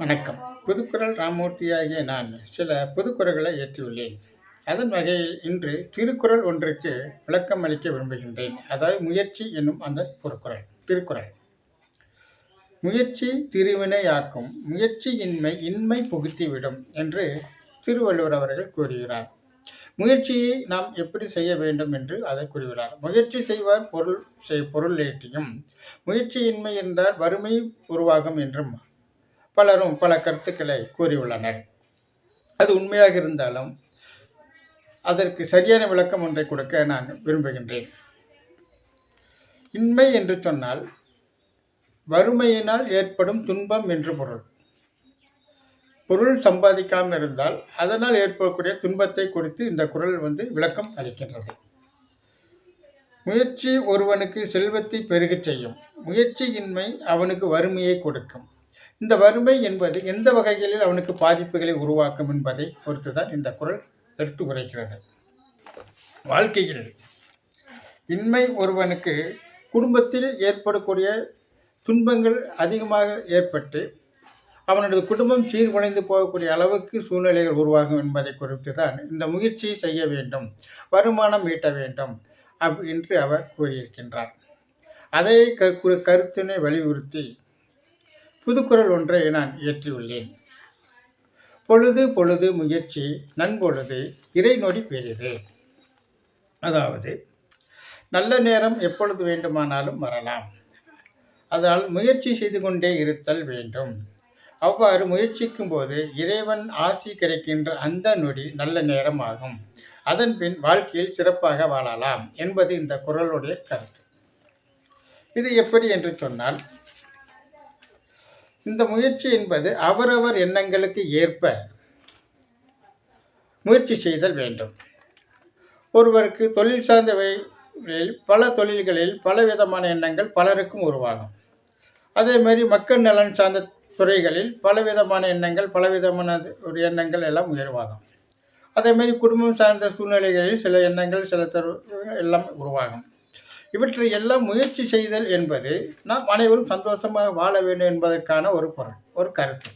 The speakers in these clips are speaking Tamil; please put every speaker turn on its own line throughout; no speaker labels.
வணக்கம். புதுக்குறள் ராமூர்த்தியாகிய நான் சில புதுக்குறள்களை ஏற்றியுள்ளேன். அதன் வகையில் இன்று திருக்குறள் ஒன்றுக்கு விளக்கம் அளிக்க விரும்புகின்றேன். அதாவது முயற்சி என்னும் அந்த பொருக்குறள் திருக்குறள். முயற்சி திருவினையாக்கும் முயற்சியின்மை இன்மை புகுத்திவிடும் என்று திருவள்ளுவர் அவர்கள் கூறுகிறார். முயற்சியை நாம் எப்படி செய்ய வேண்டும் என்று அதை கூறுகிறார். முயற்சி செய்வார் பொருள் செய் பொருள் ஏற்றியும் முயற்சியின்மை என்றால் வறுமை உருவாகும் என்றும் பலரும் பல கருத்துக்களை கூறியுள்ளனர். அது உண்மையாக இருந்தாலும் அதற்கு சரியான விளக்கம் ஒன்றை கொடுக்க நான் விரும்புகின்றேன். இன்மை என்று சொன்னால் வறுமையினால் ஏற்படும் துன்பம் என்று பொருள். பொருள் சம்பாதிக்காமல் இருந்தால் அதனால் ஏற்படக்கூடிய துன்பத்தை குறித்து இந்த குரல் வந்து விளக்கம் அளிக்கின்றது. முயற்சி ஒருவனுக்கு செல்வத்தை பெருகச் செய்யும். முயற்சியின்மை அவனுக்கு வறுமையை கொடுக்கும். இந்த வறுமை என்பது எந்த வகைகளில் அவனுக்கு பாதிப்புகளை உருவாக்கும் என்பதை பொறுத்து தான் இந்த குரல் எடுத்து உரைக்கிறது. வாழ்க்கையில் இன்மை ஒருவனுக்கு குடும்பத்தில் ஏற்படக்கூடிய துன்பங்கள் அதிகமாக ஏற்பட்டு அவனது குடும்பம் சீர்குலைந்து போகக்கூடிய அளவுக்கு சூழ்நிலைகள் உருவாகும் என்பதை குறித்து தான் இந்த முயற்சியை செய்ய வேண்டும் வருமானம் ஈட்ட வேண்டும் அப் என்று அவர் கூறியிருக்கின்றார். அதை கருத்தினை வலியுறுத்தி புதுக்குறள் ஒன்றை நான் இயற்றியுள்ளேன். பொழுது பொழுது முயற்சி நண்பொழுது இறை நொடி பெரியது அதாவது நல்ல நேரம் எப்பொழுது வேண்டுமானாலும் வரலாம். அதனால் முயற்சி செய்து கொண்டே இருத்தல் வேண்டும். அவ்வாறு முயற்சிக்கும் போது இறைவன் ஆசி கிடைக்கின்ற அந்த நொடி நல்ல நேரம் ஆகும் அதன் பின் வாழ்க்கையில் சிறப்பாக வாழலாம் என்பது இந்த குரலுடைய கருத்து. இது எப்படி என்று சொன்னால் இந்த முயற்சி என்பது அவரவர் எண்ணங்களுக்கு ஏற்ப முயற்சி செய்தல் வேண்டும். ஒருவருக்கு தொழில் சார்ந்தவைகளில் பல தொழில்களில் பல விதமான எண்ணங்கள் பலருக்கும் உருவாகும். அதே மாதிரி மக்கள் நலன் சார்ந்த துறைகளில் பலவிதமான எண்ணங்கள் பலவிதமான ஒரு எண்ணங்கள் எல்லாம் உயர்வாகும். அதேமாரி குடும்பம் சார்ந்த சூழ்நிலைகளில் சில எண்ணங்கள் சில தரு எல்லாம் உருவாகும். இவற்றை எல்லாம் முயற்சி செய்தல் என்பது நாம் அனைவரும் சந்தோஷமாக வாழ வேண்டும் என்பதற்கான ஒரு பொருள் ஒரு கருத்து.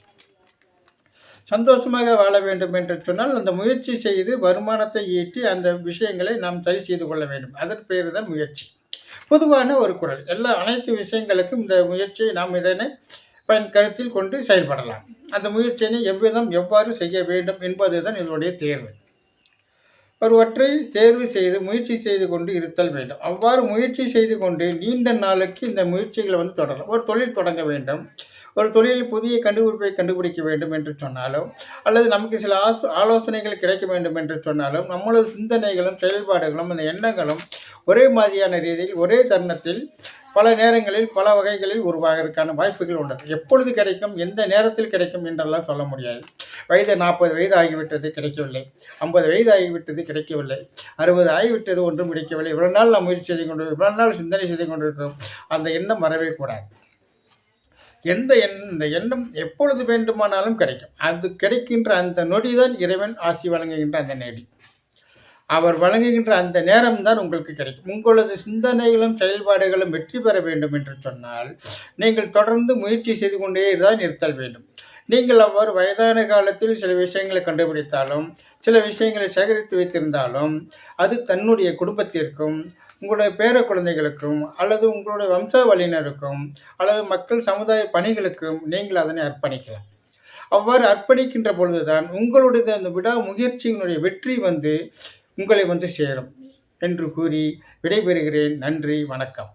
சந்தோஷமாக வாழ வேண்டும் என்று சொன்னால் அந்த முயற்சி செய்து வருமானத்தை ஈட்டி அந்த விஷயங்களை நாம் சரி செய்து கொள்ள வேண்டும். அதன் பேர் தான் முயற்சி. பொதுவான ஒரு குரல். எல்லா அனைத்து விஷயங்களுக்கும் இந்த முயற்சியை நாம் இதனை பயன் கருத்தில் கொண்டு செயல்படலாம். அந்த முயற்சியினை எவ்விதம் எவ்வாறு செய்ய வேண்டும் என்பதுதான் இதனுடைய தேர்வு. ஒருவற்றை தேர்வு செய்து முயற்சி செய்து கொண்டு இருத்தல் வேண்டும். அவ்வாறு முயற்சி செய்து கொண்டு நீண்ட நாளுக்கு இந்த முயற்சிகளை வந்து தொடரலாம். ஒரு தொழில் தொடங்க வேண்டும். ஒரு தொழிலில் புதிய கண்டுபிடிப்பை கண்டுபிடிக்க வேண்டும் என்று சொன்னாலும் அல்லது நமக்கு சில ஆசோ ஆலோசனைகள் கிடைக்க வேண்டும் என்று சொன்னாலும் நம்மளது சிந்தனைகளும் செயல்பாடுகளும் அந்த எண்ணங்களும் ஒரே மாதிரியான ரீதியில் ஒரே தருணத்தில் பல நேரங்களில் பல வகைகளில் உருவாகிறதுக்கான வாய்ப்புகள் உள்ளது எப்பொழுது கிடைக்கும் எந்த நேரத்தில் கிடைக்கும் என்றெல்லாம் சொல்ல முடியாது. வயது நாற்பது வயது ஆகிவிட்டது கிடைக்கவில்லை. ஐம்பது வயது ஆகிவிட்டது கிடைக்கவில்லை. அறுபது ஆகிவிட்டது ஒன்றும் கிடைக்கவில்லை. இவ்வளோ நாள் நாம் முயற்சி செய்து கொண்டு இவ்வளோ நாள் சிந்தனை செய்து கொண்டிருக்கிறோம். அந்த எண்ணம் வரவே கூடாது. எந்த எண் இந்த எண்ணம் எப்பொழுது வேண்டுமானாலும் கிடைக்கும். அது கிடைக்கின்ற அந்த நொடி தான் இறைவன் ஆசி வழங்குகின்ற அந்த நொடி. அவர் வழங்குகின்ற அந்த நேரம் தான் உங்களுக்கு கிடைக்கும். உங்களது சிந்தனைகளும் செயல்பாடுகளும் வெற்றி பெற வேண்டும் என்று சொன்னால் நீங்கள் தொடர்ந்து முயற்சி செய்து கொண்டே தான் இருத்தல் வேண்டும். நீங்கள் அவ்வாறு வயதான காலத்தில் சில விஷயங்களை கண்டுபிடித்தாலும் சில விஷயங்களை சேகரித்து வைத்திருந்தாலும் அது தன்னுடைய குடும்பத்திற்கும் உங்களுடைய பேர குழந்தைகளுக்கும் அல்லது உங்களுடைய வம்சாவளியினருக்கும் அல்லது மக்கள் சமுதாய பணிகளுக்கும் நீங்கள் அதனை அர்ப்பணிக்கலாம். அவ்வாறு அர்ப்பணிக்கின்ற பொழுதுதான் உங்களுடைய அந்த விடா முயற்சியினுடைய வெற்றி வந்து உங்களை வந்து சேரும். என்று கூறி விடைபெறுகிறேன். நன்றி. வணக்கம்.